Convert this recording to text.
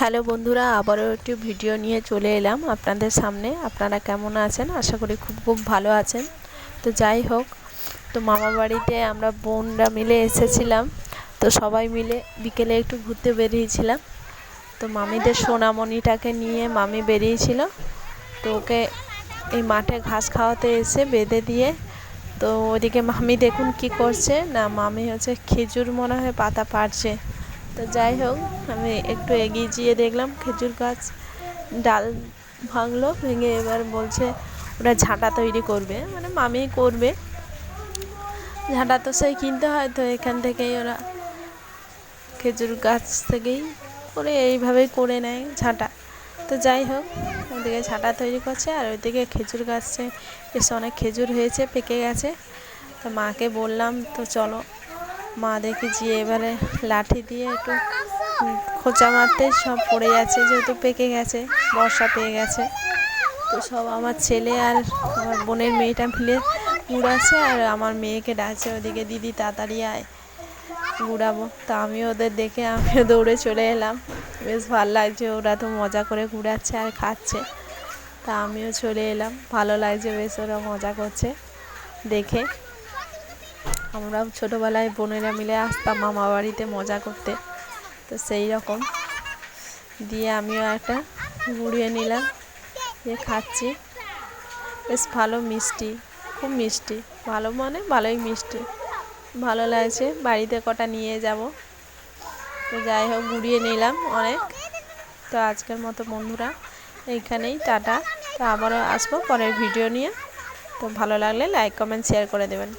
Hello বন্ধুরা, আবারও একটি ভিডিও নিয়ে চলে এলাম আপনাদের সামনে। আপনারা কেমন আছেন? আশা করি খুব খুব ভালো আছেন। তো যাই হোক, তো মামা বাড়িতে আমরা বোনরা মিলে এসেছিলাম। তো সবাই মিলে বিকেলে একটু ঘুরতে বেরিয়েছিলাম। তো মামিদের সোনামণিটাকে নিয়ে মামি বেরিয়েছিল। তো ওকে এই মাঠে ঘাস খাওয়াতে এসে বেঁধে দিয়ে, তো ওদিকে মামি দেখুন কি করছে। না, মামি হচ্ছে খেজুর মনে হয় পাতা পাড়ছে। তো যাই হোক, আমি একটু এগিয়ে গিয়ে দেখলাম খেজুর গাছ ডাল ভাঙলো, ভেঙে এবার বলছে ওরা ঝাঁটা তৈরি করবে। মানে মামি করবে। ঝাঁটা তো সেই কিনতে হয়, তো এখান থেকেই ওরা খেজুর গাছ থেকেই করে এইভাবেই করে নেয় ঝাঁটা। তো যাই হোক, ওদিকে ঝাঁটা তৈরি করছে আর ওইদিকে খেজুর গাছে এসে অনেক খেজুর হয়েছে, পেকে গেছে। তো মাকে বললাম, তো চলো মা দেখি যে এবারে লাঠি দিয়ে একটু খোঁচা মারতে সব পড়ে যাচ্ছে যেহেতু পেকে গেছে, বর্ষা পেয়ে গেছে। তো সব আমার ছেলে আর আমার বোনের মেয়েটা মিলে গুড়াচ্ছে আর আমার মেয়েকে ডাকছে, ওদিকে দিদি তাড়াতাড়ি আয়, গুড়াবো। তা আমি ওদের দেখে আমিও দৌড়ে চলে এলাম। বেশ ভালো লাগছে, ওরা তো মজা করে ঘুরাচ্ছে আর খাচ্ছে। তা আমিও চলে এলাম, ভালো লাগছে, বেশ ওরা মজা করছে দেখে। আমরাও ছোটোবেলায় বোনেরা মিলে আসতাম মামা বাড়িতে মজা করতে। তো সেই রকম। দিয়ে আমিও একটা গুড়িয়ে নিলাম। দিয়ে খাচ্ছি। বেশ ভালো মিষ্টি। খুব মিষ্টি। ভালো মানে ভালোই মিষ্টি। ভালো লাগছে। বাড়িতে কটা নিয়ে যাব। তো যাই হোক, গুড়িয়ে নিলাম অনেক। তো আজকের মতো বন্ধুরা, এইখানেই টাটা। তো আবারও আসব পরের ভিডিও নিয়ে। তো ভালো লাগলে লাইক, কমেন্ট, শেয়ার করে দেবেন।